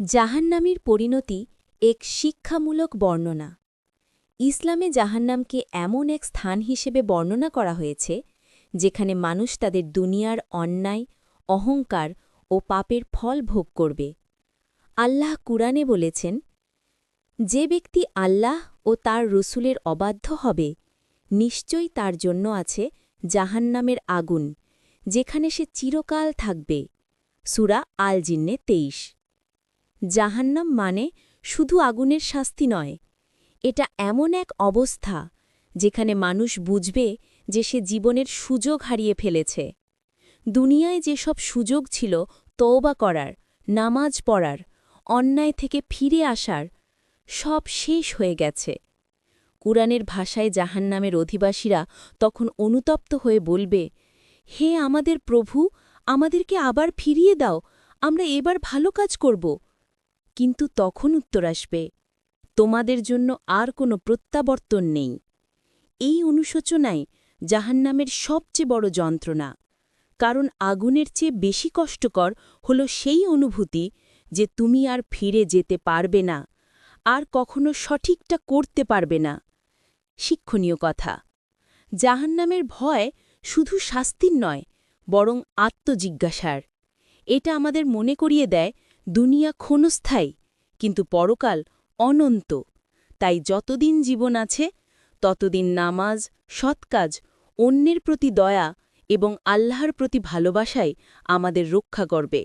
জাহান্নামীর পরিণতি এক শিক্ষামূলক বর্ণনা। ইসলামে জাহান্নামকে এমন এক স্থান হিসেবে বর্ণনা করা হয়েছে, যেখানে মানুষ তাদের দুনিয়ার অন্যায়, অহংকার ও পাপের ফল ভোগ করবে। আল্লাহ কুরআনে বলেছেন, যে ব্যক্তি আল্লাহ ও তার রসুলের অবাধ্য হবে, নিশ্চয়ই তার জন্য আছে জাহান্নামের আগুন, যেখানে সে চিরকাল থাকবে। সুরা আল জিন্নে তেইশ। জাহান্নাম মানে শুধু আগুনের শাস্তি নয়। এটা এমন এক অবস্থা যেখানে মানুষ বুঝবে যে সে জীবনের সুযোগ হারিয়ে ফেলেছে। দুনিয়ায় যেসব সুযোগ ছিল তওবা করার, নামাজ পড়ার, অন্যায় থেকে ফিরে আসার, সব শেষ হয়ে গেছে। কুরআনের ভাষায় জাহান্নামের অধিবাসীরা তখন অনুতপ্ত হয়ে বলবে, হে আমাদের প্রভু, আমাদেরকে আবার ফিরিয়ে দাও, আমরা এবার ভালো কাজ করব। কিন্তু তখন উত্তর আসবে, তোমাদের জন্য আর কোনো প্রত্যাবর্তন নেই। এই অনুশোচনায় জাহান্নামের সবচেয়ে বড় যন্ত্রণা, কারণ আগুনের চেয়ে বেশি কষ্টকর হল সেই অনুভূতি যে তুমি আর ফিরে যেতে পারবে না, আর কখনো সঠিকটা করতে পারবে না। শিক্ষণীয় কথা, জাহান্নামের ভয় শুধু শাস্তির নয়, বরং আত্মজিজ্ঞাসার। এটা আমাদের মনে করিয়ে দেয় দুনিয়া ক্ষণস্থায়ী, কিন্তু পরকাল অনন্ত। তাই যতদিন জীবন আছে, ততদিন নামাজ, সৎকাজ, অন্যের প্রতি দয়া এবং আল্লাহর প্রতি ভালোবাসাই আমাদের রক্ষা করবে।